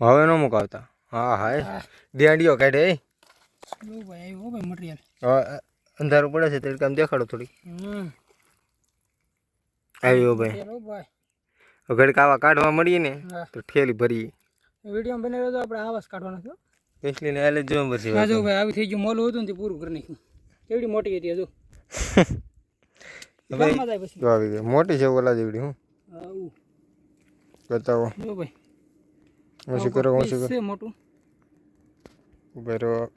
હવે ન મુકાવતા. હા હા. દિયાડીઓ કાઢે એ. અંધારું પડે છે તેલ કામ દેખાડો થોડી. હમ. આવ્યો ભાઈ. ભાઈ. ઘડીક આવા કાઢવા મળીએ ને તો ઠેલી ભરીએ. વીડિયો બનાવ્યો તો આપણે આવાસ કાઢવાનો છે પેસલીને ને જ જો પડશે હા જો ભાઈ આવી થઈ ગયું મોલું હતું ને તે પૂરું કરી નાખ્યું. કેવડી મોટી હતી હજુ આવી ગઈ. મોટી છે ઓલા જેવડી હું. બતાવો. જો ભાઈ. ઓછી કરો ઓછી કરો. મોટું. ઉભે રહો.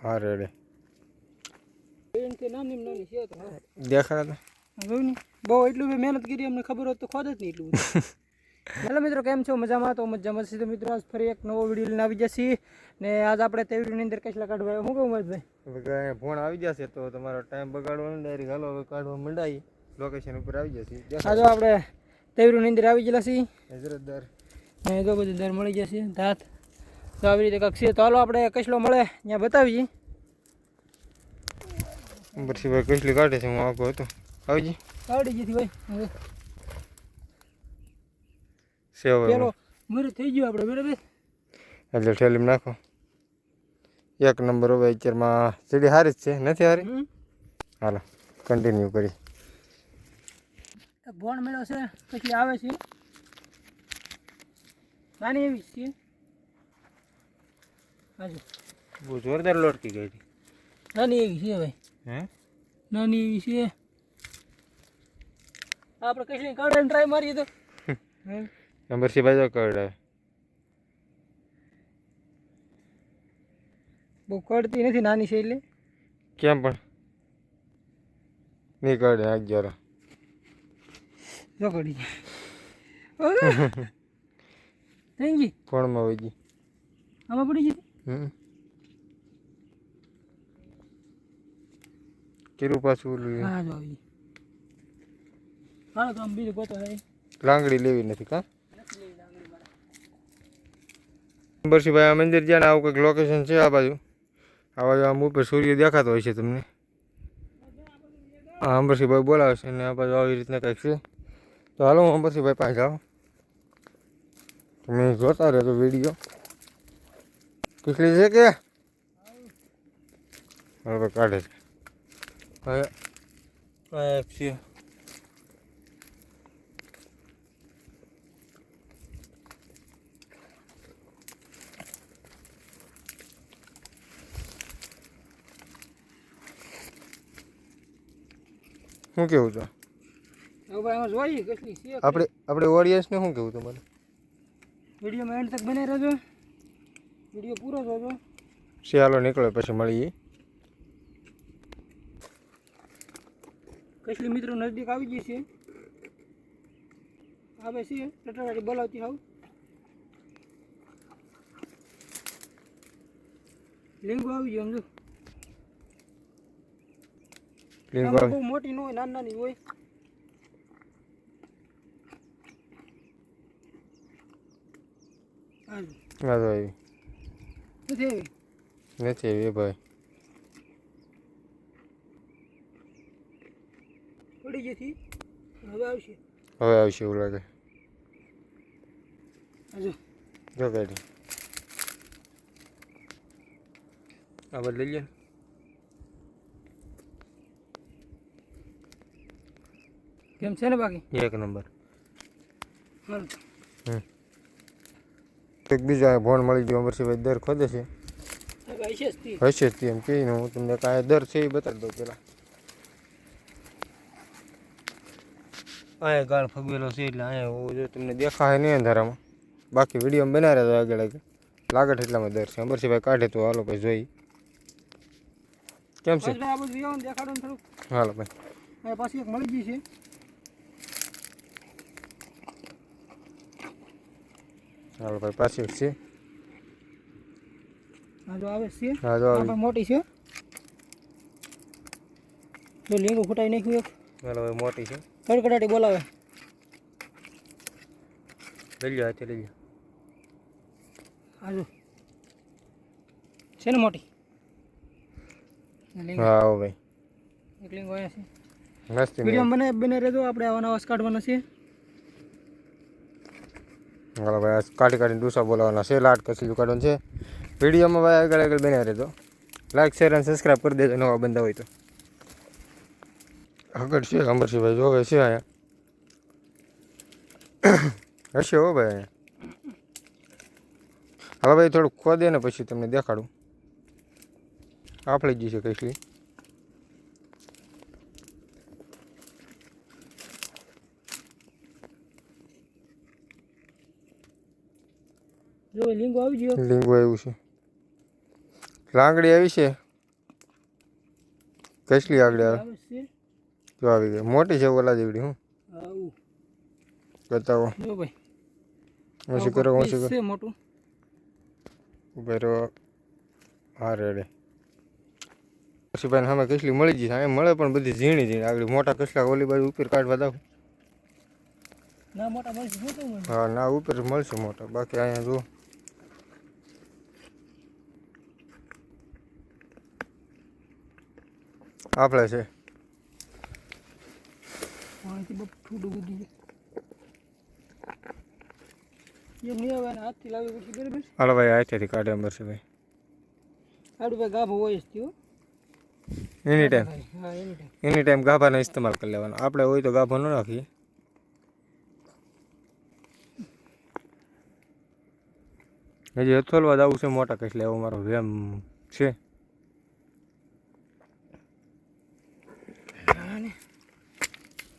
હા રેડે. દેખાડા બહુ એટલું મહેનત કરી અમને ખબર હોત તો ખોદ જ નહીં એટલું હેલો મિત્રો કેમ છો? મજામાં? તો મજામાં તો મિત્રો આજ ફરી એક નવો વીડિયો લઈને આવી જશે. ને આજ આપણે તેવડીની અંદર કેટલા કાઢવા? શું કહું કાંઈ ફોન આવી જશે તો તમારો ટાઈમ બગાડવાનો ડાયરેક્ટ હાલો હવે કાઢવા મંડાઈ. લોકેશન ઉપર આવી જશે. આ આપણે તેવડીની અંદર આવી ગયેલા છીએ. હજરતદાર ને તો બધું દર મળી જશે ધાત. તો આવી રીતે કક્ષી તો હાલો આપણે કચલો મળે ત્યાં બતાવીએ. પછી ભાઈ કસલી કાઢે છે હું આગો હતો. આવજી. કાઢી જતી ભાઈ સેવ પેલો મરી થઈ ગયું આપણે બરાબર? એટલે ઠેલીમાં નાખો. એક નંબર હવે અત્યારમાં સીડી જ છે. નથી હમ. હાલો કન્ટિન્યુ કરી ભોણ મેળો છે પછી આવે છે. નાની એવી છે. હાજુ બહુ જોરદાર લોટકી ગઈ હતી. નાની એવી છે ભાઈ હે? નાની એવી છે. આપણે કઈ કાઢે ટ્રાય મારીએ તો. નંબર સી બાજુ કવડાવે બહુ કડતી નથી નાની છે એટલે. કેમ પણ? નહીં કવડે અગિયાર જો કડી ગઈ કોણમાં હોય ગઈ આમાં પડી ગઈ. હમ. કીરું પાછું ઓલું હા જો આવી. હાલો તો આમ બીજું ગોતો થાય લાંગડી લેવી નથી કા? અંબરસીભાઈ આ મંદિર જ્યાં આવું કંઈક લોકેશન છે આ બાજુ? આ બાજુ આમ ઉપર સૂર્ય દેખાતો હોય છે તમને? હા અંબરસિંહભાઈ બોલાવે છે અને આ બાજુ આવી રીતના કંઈક છે. તો હાલો હું અંબરસીભાઈ પાસે જાઉં. તમે જોતા રહેતો વીડિયો કેટલી છે કે? હવે કાઢે છે. હવે આ એક છે. શું કેવું છે? આપણે આપણે ઓડિયન્સને શું કેવું તમારે વિડીયોમાં એન્ડ તક બને રહેજો. વીડિયો પૂરો જોજો. શિયાળો નીકળે પછી મળીએ. કશલી મિત્રો નજદીક આવી ગઈ છે. આવે છે ટટાટી બોલાવતી આવું લીંગો આવી ગયો સમજો. લીંગો બહુ મોટી ન હોય નાની નાની હોય. હાલો. ના તો આવી નથી આવી નથી આવી એ ભાઈ પડી ગઈ હતી હવે આવશે હવે આવશે એવું લાગે હજુ જો કાઢી આ બદલી લે કેમ છે ને બાકી એક નંબર હાલો એક બીજા ભોણ મળી ગયો અમરસિંહભાઈ દર ખોદે છે. હશે જ એમ કહીને હું તમને કાંઈ દર છે એ બતાવી દઉં પેલા. અહીંયા ગાળ ફગવેલો છે એટલે અહીંયા હું જો તમને દેખાય નહીં અંધારામાં. બાકી વીડિયો બનાવ્યા હતા આગળ આગળ. લાગટ એટલામાં દર છે. અમરસિંહભાઈ કાઢે તો હાલો ભાઈ જોઈ. કેમ છે? હાલો ભાઈ. પાછી એક મળી ગઈ છે. હાલો ભાઈ પાછી છે. હા જો આવે છે. હા જો આ મોટી છે. જો લીંગો ફૂટાઈ નાખ્યું એક. હાલો ભાઈ મોટી છે. કડકડાટી બોલાવે. લઈ લ્યો હાથે લઈ લ્યો. હા જો. છે ને મોટી? હા ભાઈ. એક લીંગો આવ્યા છે. વીડિયો બને બને રહેજો. આપણે આવા નવા કાઢવાના છે હાલો ભાઈ કાઢી કાઢીને ડૂસા બોલાવવાના છે લાટ કસી કાઢવાનું છે. વિડીયોમાં ભાઈ આગળ આગળ બન્યા રહેતો લાઈક શેર અને સબસ્ક્રાઈબ કરી દેજો, નવા બંધા હોય તો. આગળ છે, અમરસિંહભાઈ જોવે છે અહીંયા. હશે હો ભાઈ અહીંયા. હવે ભાઈ, થોડુંક ખોદે ને પછી તમને દેખાડું. આપણે જ છે કઈશલી જો લીંગો આવી ગયો. લીંબુ આવ્યું છે. લાંગડી આવી છે? કેટલી આગળ આવે? જો આવી ગઈ. મોટી છે ઓલા જેવડી હું. બતાવો. જો ભાઈ. ઓછી કરો ઓછી કરો? મોટું. ઉભેરો હા રેડે. પછી ભાઈ સામે કેટલી મળી જશે અહીંયા મળે પણ બધી ઝીણી ઝીણી. આગળ મોટા કસલા ઓલી બાજુ ઉપર કાઢવા દઉં હા ના ઉપર મળશે મોટા. બાકી અહીંયા જુઓ આપણે છે અહીંથી બપ ઠૂડું ગુદી એ નહીં આવે ને હાથથી લાવી પડશે છે. હાલો ભાઈ આથી કાઢે છે ભાઈ. આડું ભાઈ ગાભો હોય જ એની ટાઈમ એની ટાઈમ ગાભાનો ઇસ્તેમાલ કરી લેવાનો. આપણે હોય તો ગાભો ન રાખીએ. હજી અથોલવા આવું છે મોટા કસલે એવો મારો વેમ છે.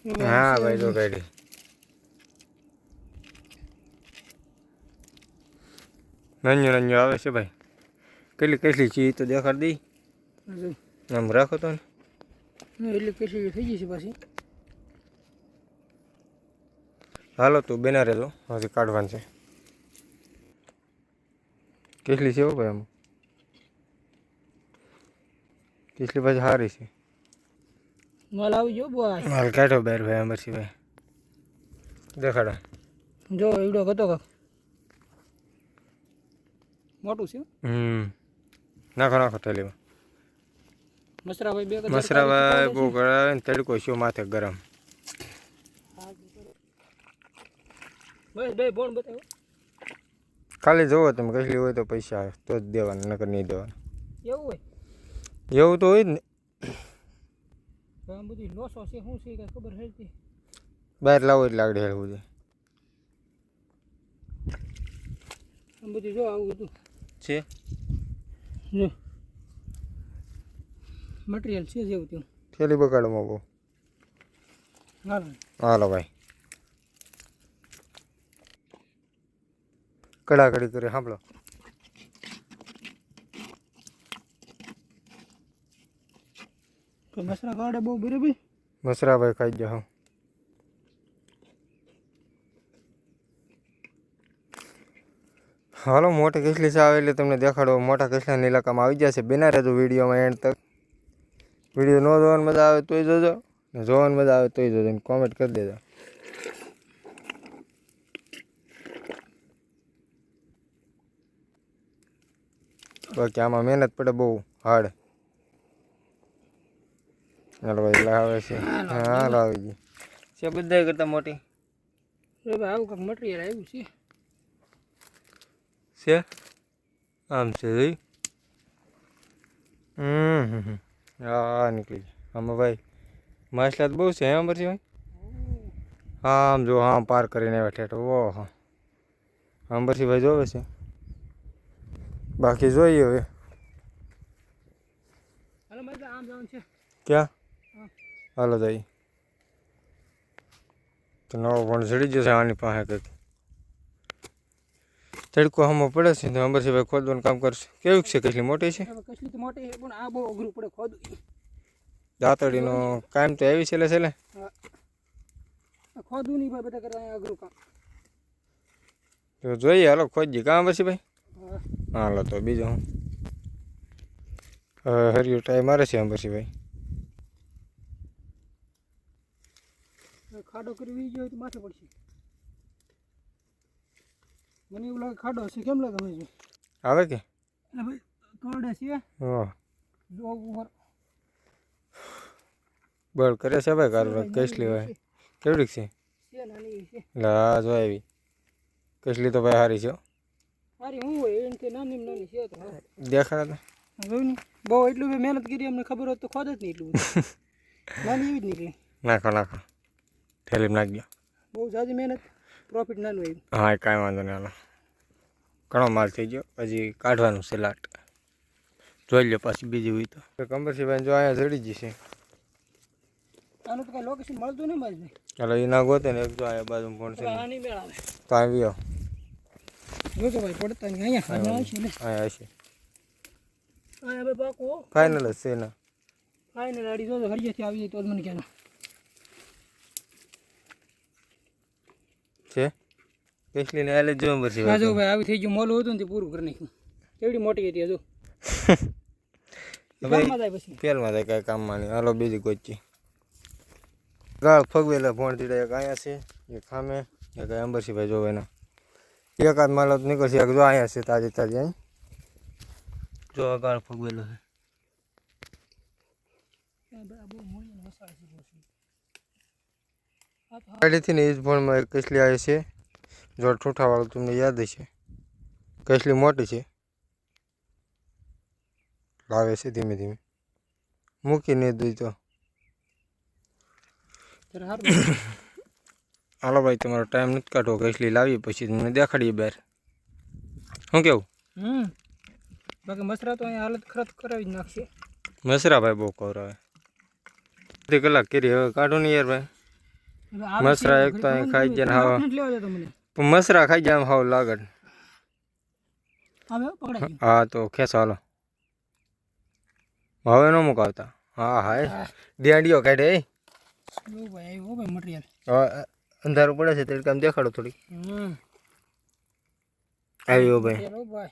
હા ભાઈ જો કાઢી નંજો નન્યો આવે છે ભાઈ. કેટલી કેટલી ચીજ તો દેખાડ દઈ. આમ રાખો તો ને. એટલે કેટલી થઈ જશે પાછી. હાલો તું બેના રહેલો હજી કાઢવાનું છે. કેટલી છે ભાઈ આમ? કેટલી પછી સારી છે. માલ આવી ગયો બોય માલ કાઢો બેર ભાઈ અમરસી ભાઈ. દેખાડો. જો એવડો કતો કાક. મોટું છે હમ. નાખો નાખો થેલીમાં. મસરાભાઈ બે મસરાભાઈ બહુ કરાવે ને તડકો શું માથે ગરમ. ખાલી જોવો તમે કેટલી હોય તો પૈસા તો જ દેવાના નકર નહીં દેવાના. એવું હોય? એવું તો હોય ને. આમ બધી લોસો છે શું છે કઈ ખબર હેલતી બહાર લાવો એટલે આગળ હેળવું છે. આમ બધી જો આવું હતું છે? જો. મટીરિયલ છે જેવું તેવું. થેલી બગાડમાં બહુ હાલો. ભાઈ. કડાકડી કરી સાંભળો. તો મસરા કાઢે બહુ બરાબર મસરાભાઈ ખાઈ જાઓ હાલો, મોટી કેસલી છે એટલે તમને દેખાડો મોટા કેસલાના ઇલાકામાં આવી જશે બેના રહેજો વિડીયોમાં એન્ડ તક. વીડિયો ન જોવાની મજા આવે તોય જોજો, ને જોવાની મજા આવે તોય જોજો ને કોમેન્ટ કરી દેજો. બાકી આમાં મહેનત પડે બહુ હાર્ડ. હાલો ભાઈ લાવે છે. હા લાવી ગઈ. છે બધા કરતાં મોટી? આવું કંઈક મટીરિયલ આવ્યું છે. છે? આમ છે જોઈ હમ હમ હમ. હા નીકળી આમાં ભાઈ માછલા તો બહુ છે એમ પછી ભાઈ? આમ જો હા પાર કરીને આવ્યા ઠેઠ. ઓહો. આમ પછી ભાઈ જોવે છે? બાકી જોઈએ હવે. આમ જવાનું છે. ક્યાં? હા. હાલો દઈ. તો નવો પણ ચડી જશે આની પાસે કંઈક. તડકો હમો પડે છે તો અંબરસી ભાઈ ખોદવાનું કામ કરશે. કેવું છે કેટલી મોટી છે? તો મોટી પણ આ બહુ અઘરું પડે ખોદું દાંતડીનો કાયમ તો એવી છેલ્લે છેલ્લે. હા. આ ખોદું નહીં ભાઈ બધા કરતા અઘરું કામ. તો જોઈએ હાલો ખોદજી. કામ પછી ભાઈ હાલો તો બીજું હું. હરિયો ટાઈમ મારે છે અંબરસી ભાઈ ખાડો કરવી જોઈએ તો માથે પડશે. મને એવું લાગે ખાડો હશે. કેમ લાગે મને આવે કે? ભાઈ કરડે છે. જો ઉપર. બળ કરે છે ભાઈ કારું કઈશ લેવાય. કેવડીક છે? એટલે જો આવી. કસલી તો ભાઈ સારી છે હારી હું હોય? કે નાની નાની છે તો ને બહુ એટલું મહેનત કરી અમને ખબર હોત તો ખોદ જ નહીં એટલું. નાની એવી જ નીકળી. નાખો નાખો. ઠેલી નાખજો બહુ જાજી મહેનત. પ્રોફિટ નાનું આવ્યું. હા એ કાંઈ વાંધો નહીં હાલો. ઘણો માલ થઈ ગયો. હજી કાઢવાનું છે લાટ જોઈ લો પાછી બીજી હોય તો. કંબરસિંહભાઈ જો અહીંયા ચડી જશે આનું તો કઈ લોકેશન મળતું નહીં મારી ચાલો એ ના ગોતે ને એક જો અહીંયા બાજુ ફોન છે. આ નહીં મેળાવે તો આવી આવો જોજો ભાઈ પડતા નહીં. અહીંયા હાથમાં આવશે ને. ભાઈ પાકો ફાઇનલ જ છે ને ફાઇનલ આડી જોજો હરિયાથી આવી જાય તો મને કહેજો. છે? કેસલી ને એટલે જો હા જો ભાઈ આવી થઈ ગયું મોલું હતું ને પૂરું કરી નાખ્યું. કેવડી મોટી હતી હજુ. ફેલમાં થાય કાંઈ કામમાં નહીં. હાલો બીજી ગોચી ગાળ ફગવેલા ભોણ દીડા એક અહીંયા છે એક ખામે એક અંબરસીભાઈ જોવે એના. એકાદ માલ નીકળશે એક જો અહીંયા છે તાજી તાજી અહીં જો ગાળ ફગવેલો છે આ ભાઈ આ બહુ મોડી અને મસાલા છે બહુ છે. આ તો હા, ગાડીથી ને એ જ ભોણમાં એક કસલી આવે છે જો ઠૂઠાવાળું તમને યાદ હશે કસલી મોટી છે લાવે છે ધીમે ધીમે મૂકીને દઈ તો જરા હારું. હાલો ભાઈ તમારો ટાઈમ નથી કાઢવો કસલી લાવીએ પછી તમને દેખાડીએ બહાર શું કેવું હમ બાકી મસરા તો અહીંયા હાલત ખરાબ કરાવી જ નાખશે મસરા ભાઈ બહુ કવરાવે અડધી કલાક કરી હવે કાઢો ને યાર ભાઈ હવે આવે મસરા એક તો અહીં ખાઈ જાય હાવ. પણ મસરા ખાઈ જાય હાવ લાગડ હો, તો ખેસ હાલો. હવે ન મુકાવતા. હા હા. દિયાડીઓ કાઢે અંધારું પડે છે તેમ કામ દેખાડો થોડી. હમ. આવ્યો ભાઈ. ભાઈ.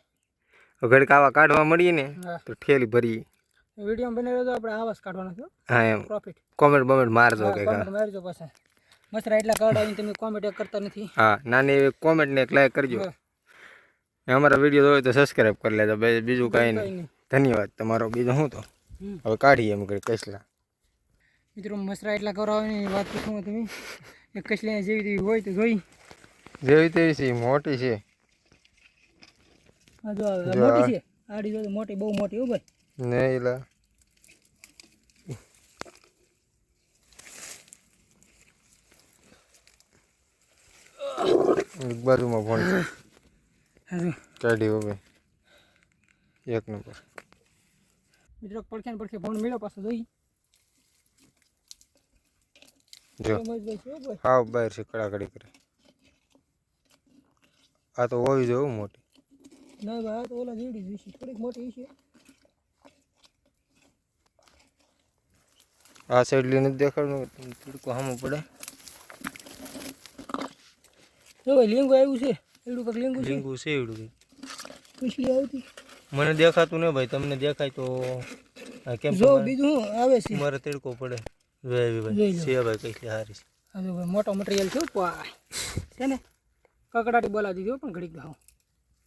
ઘડીક આવા કાઢવા મળીએ ને તો ઠેલી ભરીએ. વીડિયો બનાવ્યો તો આપણે આવાસ કાઢવાનો છે હા. એમ. પ્રોફિટ કોમેન્ટ બમેન્ટ મારજો કંઈક મારજો પાછા. મસરા એટલા કડાવીને તમે કોમેન્ટ કરતા નથી. હા નાની એવી કોમેન્ટ ને એક લાઈક કરજો. અમારા વીડિયો હોય તો સબસ્ક્રાઈબ કરી લેજો. બીજું કાંઈ નહીં. નહીં. ધન્યવાદ તમારો. બીજો શું તો. હવે કાઢીએ એમ કરી કસલા. મિત્રો મસરા એટલા કરાવવાની વાત પૂછું તમે. એક કસલી જેવી તેવી હોય તો જોઈ. જેવી તેવી છે મોટી છે. મોટી છે. આડી જો મોટી બહુ મોટી હો ભાઈ. એક બાજુમાં ફોન છે હા જો કાઢી હવે એક નંબર મિત્રો પડખે ને પડખે ફોન મળ્યો પાછો જોઈ જો રમેશભાઈ છે હો ભાઈ। હાવ બહાર છે કડાકડી કરે આ તો હોવી જોઈએ હો મોટી ના ભાઈ આ તો ઓલા જેવડી જ છે થોડીક મોટી છે આ સાઈડ લઈને જ દેખાડનું તડકો સામું પડે જો ભાઈ લીંગુ આવ્યું છે? એવડું કંઈક લીંગુ છે? લીંગુ છે એવડું આવતી. મને દેખાતું નહીં ભાઈ તમને દેખાય તો કેમ જો બીજું આવે છે. મારે તેડકો પડે. જોઈ ભાઈ છે ભાઈ કઈ હારી છે. જો ભાઈ મોટો મટીરિયલ છે પા છે ને? કકડાટી બોલાવી દીધો પણ ઘડીક ગાવ.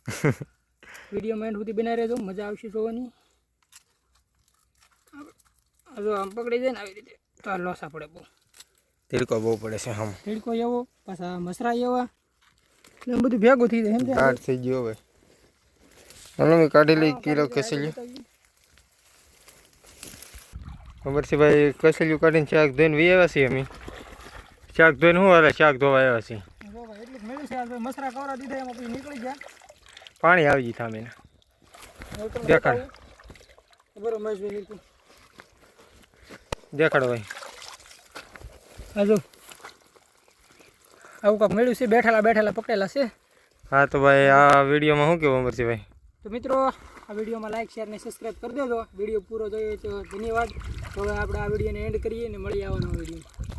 વીડિયો મેન્ડ સુધી બનાવી રહેજો મજા આવશે જોવાની. જો આમ પકડી જાય ને આવી રીતે. તો આ લોસા પડે બહુ. તડકો બહુ પડે છે આમ. તીડકો એવો પાછા મસરા એવા. ને બધું ભેગું થઈ જાય સમજ્યા? કાઢ થઈ ગયો હવે. હાલો મેં કાઢી લઈ કિલો કસેલ્યું ખબર છે ભાઈ કસેલ્યું કાઢીને શાક ધોઈને વી આવ્યા છીએ અમે. શાક ધોઈને શું હાલે શાક ધોવા આવ્યા છીએ? મસરા કવરા દીધા એમાં નીકળી ગયા. પાણી આવી ગયું થામે દેખાડ. દેખાડો ભાઈ. જો આવું કાંક મળ્યું છે બેઠેલા બેઠેલા પકડેલા છે. હા તો ભાઈ આ વિડીયોમાં શું કેવું અમરસિંહ ભાઈ તો મિત્રો આ વિડીયોમાં લાઈક શેર ને સબસ્ક્રાઈબ કરી દેજો. વીડિયો પૂરો જોઈએ તો ધન્યવાદ. હવે આપણે આ વિડીયોને એન્ડ કરીએ ને મળી આવવાનો વીડિયો